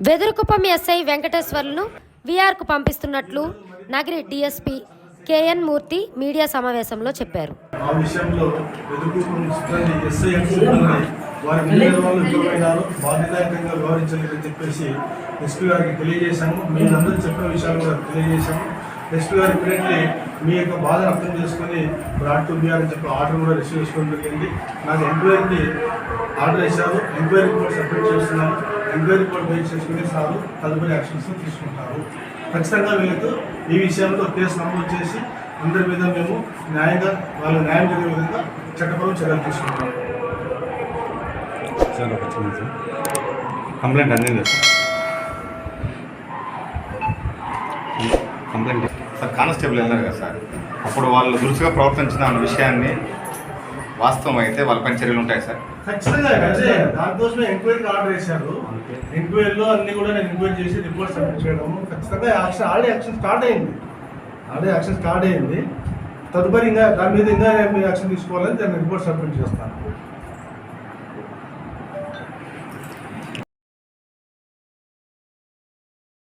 Vedurukuppam SI వెంకటేశ్వర్లను వీఆర్కు పంపిస్తున్నట్లు Nagari DSP KN Murthy media సమావేశంలో చెప్పారు. ఆ విషయంలో వారి వాళ్ళు బాధ్యతాయుతంగా చెప్పేసి ఎస్పీ గారికి తెలియజేశాము. మీరందరూ చెప్పిన విషయాలు కూడా తెలియజేశాము. ఎస్పీ గారు ఇప్పుడైతే మీ యొక్క బాధను అర్థం చేసుకొని రాట్ టు బీఆర్ అని చెప్పి ఆర్డర్ కూడా రిసీవ్ చేసుకోవడం జరిగింది. నాకు ఎంక్వైరీకి ఆర్డర్ ఇచ్చారు. ఎంక్వైరీ కూడా సబ్మిట్ చేస్తున్నాను ఎంక్వైరీ రిపోర్ట్ బేస్ చేసుకుని సారు తదుపరి యాక్షన్స్ తీసుకుంటారు. ఖచ్చితంగా వీళ్ళతో ఈ విషయంలో కేసు నమోదు చేసి అందరి మీద మేము న్యాయంగా వాళ్ళు న్యాయం జరిగే విధంగా చట్టపరం చర్యలు తీసుకుంటాం. సార్ ఒక చిన్న సార్ కంప్లైంట్ అందింది. Sir complaint. సార్ కానిస్టేబుల్ వెళ్ళారు కదా సార్. అప్పుడు వాళ్ళు దురుసుగా ప్రవర్తించిన విషయాన్ని వాస్తవం అయితే వాళ్ళపైన చర్యలు ఉంటాయి సార్. ఖచ్చితంగా అదే దానికోసమే ఎంక్వైరీకి ఆర్డర్ చేశారు. ఎంక్వైరీలో అన్ని కూడా నేను ఎంక్వైరీ చేసి రిపోర్ట్ సబ్మిట్ చేయడము. ఖచ్చితంగా యాక్షన్ ఆల్రెడీ యాక్షన్ స్టార్ట్ అయింది. ఆల్రెడీ యాక్షన్ స్టార్ట్ అయింది. తదుపరి ఇంకా దాని మీద ఇంకా యాక్షన్ తీసుకోవాలని దాన్ని రిపోర్ట్ సబ్మిట్ చేస్తాను.